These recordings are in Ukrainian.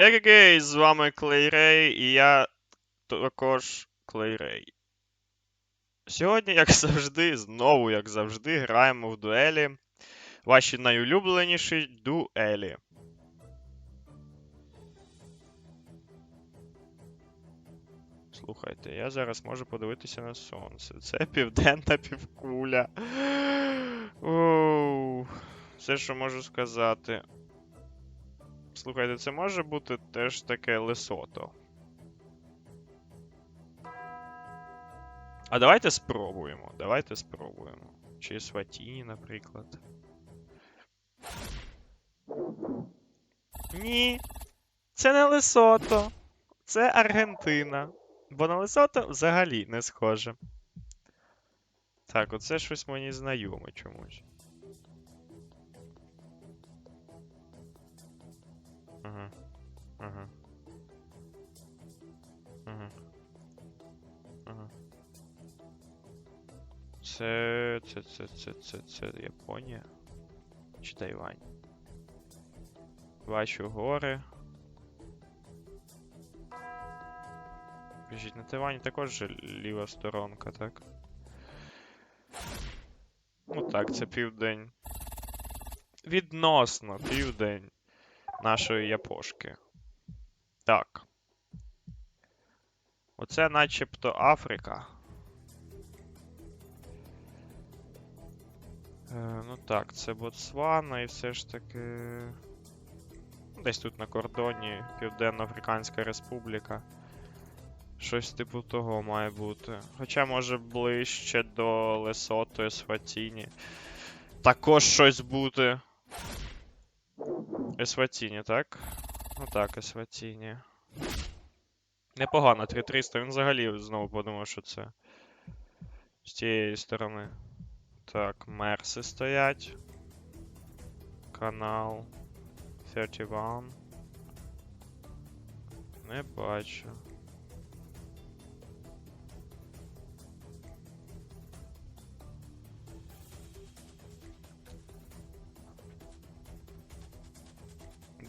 Егегей, з вами Клейрей, і я також Клейрей. Сьогодні, як завжди, знову, як завжди, граємо в дуелі. Ваші найулюбленіші дуелі. Слухайте, я зараз можу подивитися на сонце. Це південна півкуля. Оу. Все, що можу сказати. Слухайте, це може бути теж таке Лесото. А давайте спробуємо. Давайте спробуємо. Чи Сватіні, наприклад. Ні. Це не Лесото. Це Аргентина. Бо на Лесото взагалі не схоже. Так, оце щось мені знайоме чомусь. Ага. Ага. Ага. Ага. Це. Це. Це. Це. Це. Це Японія. Чи Тайвань? Бачу гори. Біжіть на Тайвані також ліва сторонка, так? Ну так, це південь. Відносно південь нашої япошки. Так. Оце начебто Африка. Е, ну так, це Ботсвана і все ж таки. ну, Десь тут на кордоні Південно-Африканська Республіка. Щось типу того має бути. Хоча, може, ближче до Лесото, Есватіні. Також щось бути. Есватіні, так? Ну так, Есватіні. Непогано, 3300. Він взагалі знову подумав, що це. З тієї сторони. Так, мерси стоять. Канал. 31. Не бачу.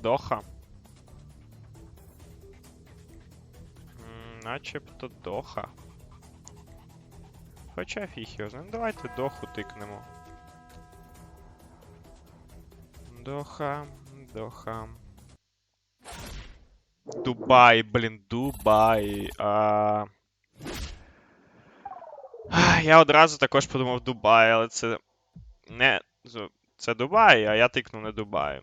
Доха. Начебто Доха. Хоча фіг його знає. Ну, давайте Доху тикнемо. Доха, Доха. Дубай, блін, Дубай. А... Я одразу також подумав Дубай, але це не. Це Дубай, а я тикнув не Дубай.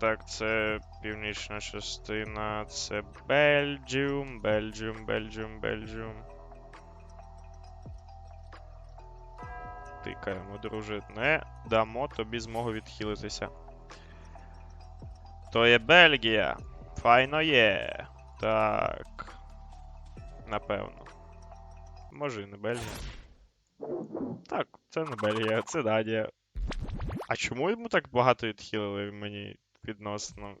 Так, це північна частина, це Бельджіум, Бельджіум, Бельджіум, Бельджіум. Тикаємо, друже. Не дамо тобі змогу відхилитися. То є Бельгія. Файно є. Так. Напевно. Може і не Бельгія. Так, це не Бельгія, це Данія. А чому йому так багато відхилили мені відносно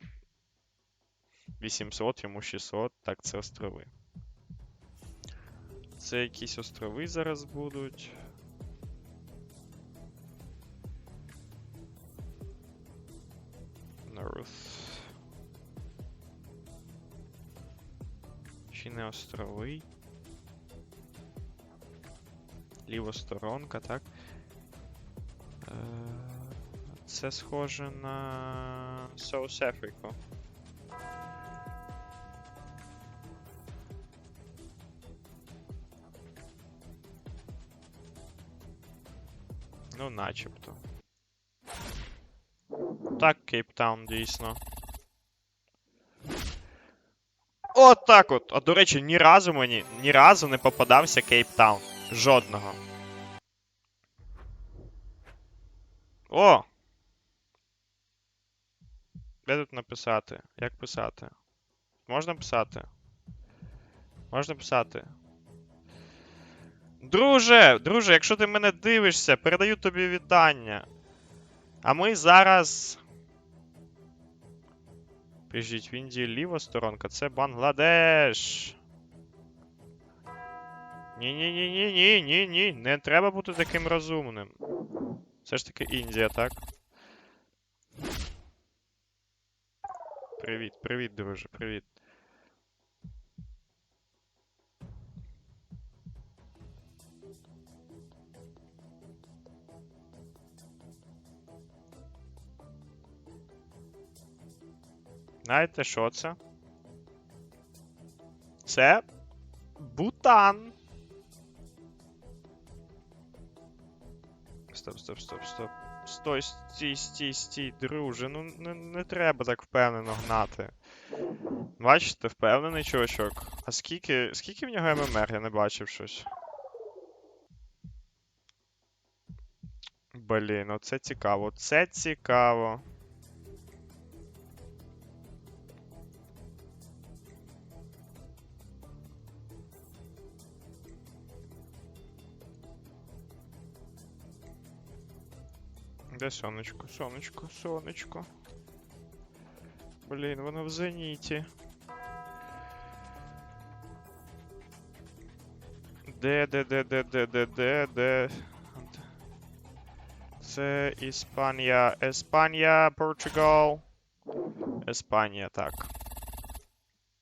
800, йому 600? Так, це острови. Це якісь острови зараз будуть. North. Чи не острови? Лівосторонка, так? Це схоже на South Africa. Ну, начебто. Так, Кейптаун, дійсно. От так от. А до речі, ні разу мені ні разу не попадався Кейптаун. Жодного. О! Де тут написати? Як писати? Можна писати? Можна писати. Друже, друже, якщо ти мене дивишся, передаю тобі вітання. А ми зараз. Пишіть, в Індії ліва сторонка, це Бангладеш. Ні-ні-ні-ні-ні, ні, ні. Не треба бути таким розумним. Це ж таки Індія, так? Привіт, привіт, друже, привіт. Знаєте, що це? Це Бутан. Стоп, стоп, стоп, стоп. Стой, стій, стій, стій, друже. Ну не, не треба так впевнено гнати. Бачите, впевнений чувачок. А скільки. Скільки в нього ММР? Я не бачив щось. Блін, оце цікаво. Це цікаво. Де сонечко, сонечко, сонечко. Блін, воно в зеніті. Де, де, де, де, де, де, де, де. Це Іспанія. Еспанія, Португал. Еспанія, так.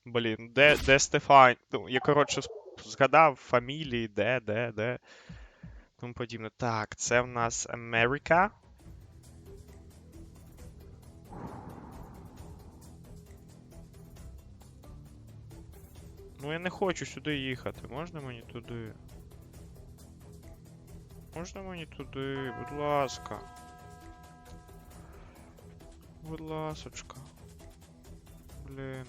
Блін, де, де Стефан? Ну, я, коротше, згадав фамілії, де, де, де. Тому подібне. Так, це в нас Америка. Ну я не хочу сюди їхати. Можна мені туди? Можна мені туди, будь ласка. Будь ласочка. Блін.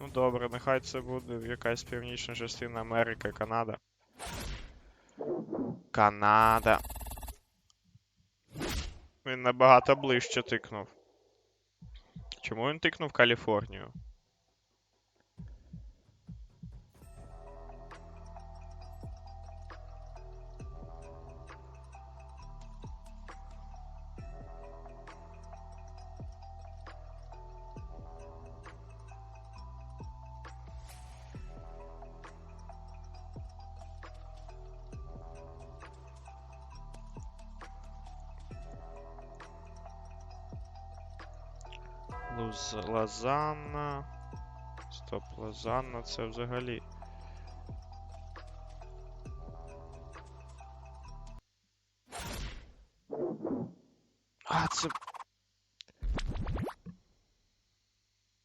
Ну добре, нехай це буде якась північна частина Америки, Канада. Канада. Він набагато ближче тикнув. Чому він тикнув Каліфорнію? Луз... Лазанна. Стоп, Лазанна це взагалі. А, це.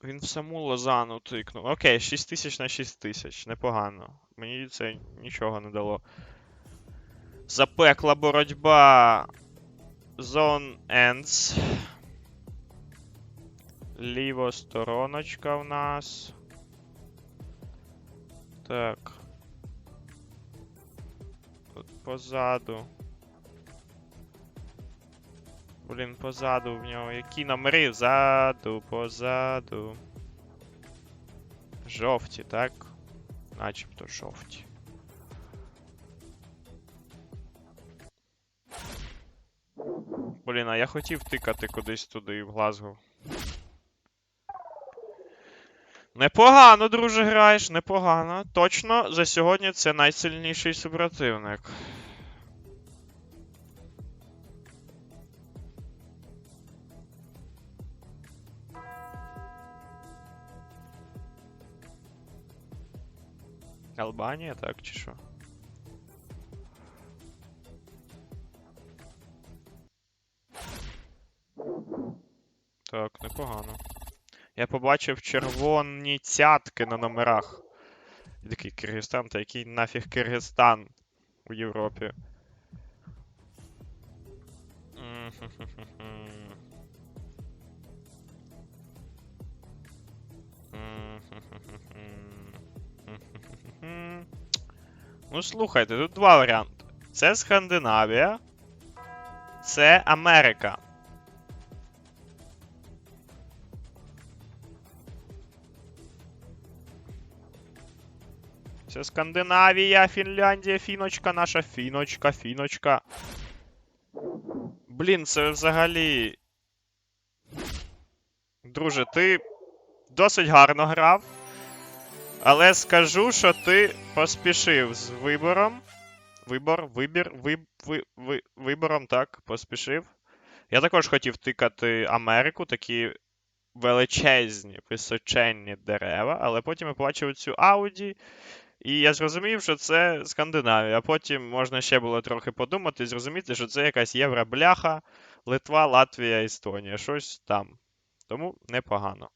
Він в саму Лозану тикнув. Окей, 6 тисяч на 6 тисяч. Непогано. Мені це нічого не дало. Запекла боротьба. Zone Ends. Ліва стороночка в нас. Так. Тут позаду. Блін, позаду в нього. Які номери? Ззаду, позаду. Жовті, так? Начебто жовті. Блін, а я хотів тикати кудись туди в Глазго. Непогано, друже, граєш, непогано. Точно за сьогодні це найсильніший супротивник. Албанія, так, чи що? Так, непогано. Я побачив червоні цятки на номерах. І такий Киргизстан, та який нафіг Киргизстан у Європі. Ну, слухайте, тут два варіанти. Це Скандинавія, це Америка. Це Скандинавія, Фінляндія, фіночка, наша фіночка, фіночка. Блін, це взагалі. Друже, ти досить гарно грав. Але скажу, що ти поспішив з вибором. Вибор, вибір, виб, ви, ви, вибором, так, поспішив. Я також хотів тикати Америку, такі величезні, височенні дерева, але потім я побачив цю Ауді, і я зрозумів, що це Скандинавія. А потім можна ще було трохи подумати і зрозуміти, що це якась євробляха, Литва, Латвія, Естонія. Щось там. Тому непогано.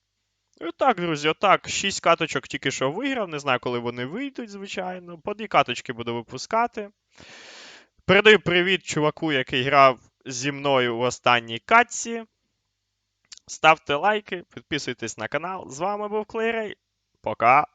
І отак, друзі, отак. Шість каточок тільки що виграв. Не знаю, коли вони вийдуть, звичайно. По дві каточки буду випускати. Передаю привіт чуваку, який грав зі мною в останній катці. Ставте лайки, підписуйтесь на канал. З вами був Клейрей. Пока.